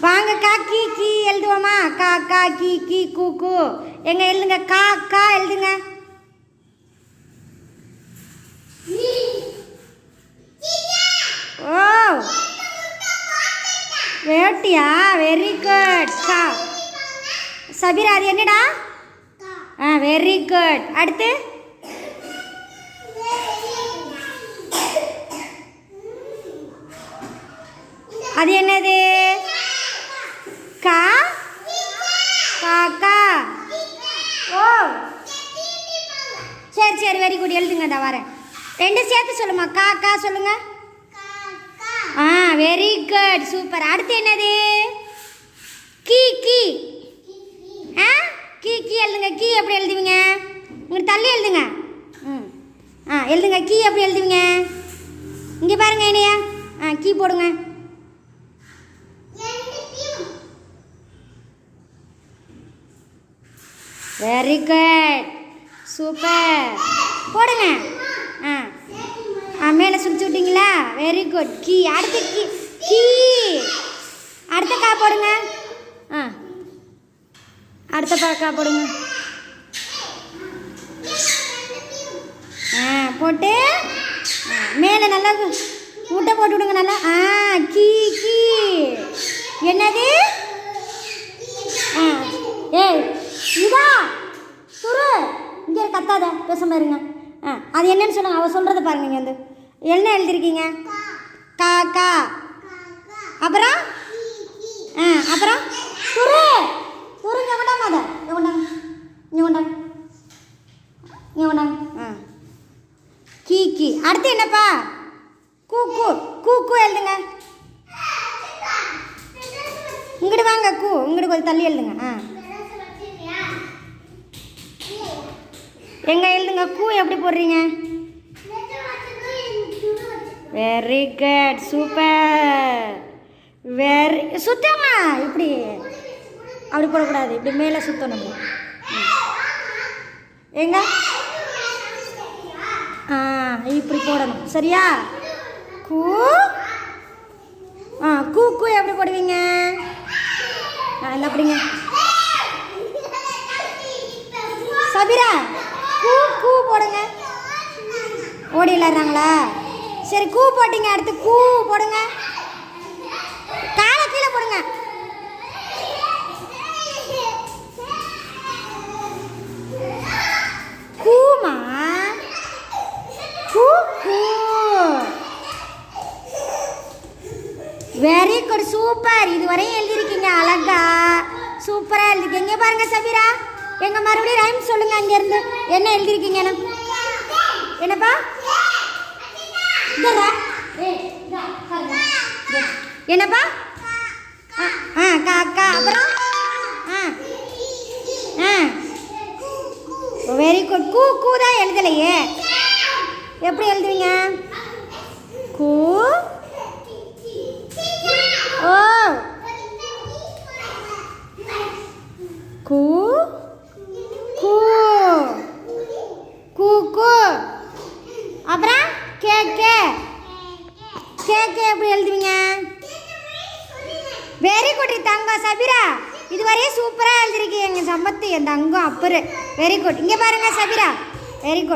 வாங்க கா key key எழுதுவோமா? கா கா கீ கீ கூ கூ. எங்க எழுதுங்க. கா கா எழுதுங்க. ஓ. வேட்டியா? வெரி குட் கா. சபீரா அது என்னடா? ஆ வெரி குட் அடுத்து? அது என்னது கா காக்கா ஓ சரி சரி வெரி குட் எழுதுங்க இந்த வரேன். ரெண்டு சேர்த்து சொல்லுமா? கா கா சொல்லுங்க. ஆ வெரி குட் சூப்பர் அடுத்து என்னது? கீ கீ. ஆ கீ கீ எழுதுங்க. கீ எப்படி எழுதுவீங்க? உங்களுக்கு தள்ளி எழுதுங்க. ம். ஆ எழுதுங்க. கீ எப்படி எழுதுவீங்க? இங்கே பாருங்க என்னையா. ஆ கீ போடுங்க. Very good super. போடுங்க. ஆ. ஆ மேலே சுற்றி விட்டீங்களா? வெரி குட் கீ அடுத்த கீ கீ அடுத்த கா போடுங்க. ஆ. அடுத்த பாக்கா போடுங்க. ஆ போட்டு. மேலே நல்லா முட்டை போட்டு விடுங்க நல்லா. ஆ கீ கீ என்னது? ஆ. ஏய் இதா கத்தாத பேசாம இருங்க. ஆ அது என்னன்னு சொல்லுங்க அவள் சொல்கிறத பாருங்க இங்கே வந்து. என்ன எழுதிருக்கீங்க? கா கா. அப்புறம்? ஆ அப்புறம்? குரு குரு இங்கே கொண்டாங்க அதை. இங்கே கொண்டாங்க. இங்கே கொண்டாங்க. இங்கே கொண்டாங்க. ஆ. கீ கீ. அடுத்து என்னப்பா? கூ கூ. கூ கூ எழுதுங்க. இங்கிட்டு வாங்க கூ. இங்கிட்டு கொஞ்சம் தள்ளி எழுதுங்க. ஆ. எங்கே எழுதுங்க? கூ எப்படி போடுறீங்க? வெரி குட் சூப்பர் வெரி சுத்தமா இப்படி. அப்படி போடக்கூடாது. இப்படி மேலே சுத்தணும். எங்க? ஆ இப்படி போடணும். சரியா? கூ? ஆ கூ கூ எப்படி போடுவீங்க? ஆ அப்படிங்க சபிரா. கூ கூ போடுங்க. ஓடி விளாட்றாங்களா சரி கூ போட்டிங்க. அடுத்து கூ போடுங்க. காலை கீழே போடுங்க. கூமா? கூ கூ. வெரி குட் சூப்பர் இதுவரையும் எழுதிருக்கீங்க அழகா. சூப்பராக எழுதிருக்கீங்க பாருங்க சபீரா. எங்க மறுபடியும் ரைம் சொல்லுங்க அங்க இருந்து என்ன? எழுதிருக்கீங்க என்னப்பா என்னப்பா? ஆ, ஆ காக்கா அப்புறம்? ஆ ஆ. வெரி குட் கூ கூ தான் எழுதலையே. எப்படி எழுதுவீங்க? கூ ஓ கூ கூ கூ கூ அப்புறம் கே கே கே கே எப்படி எழுதுவீங்க? வெரி குட் தங்கம். சபிரா இதுவரையும் சூப்பராக எழுதிருக்கீங்க எங்கள் சம்பத்து. என் தங்கம் அப்புறம் வெரி குட். இங்கே பாருங்க சபிரா. Very good.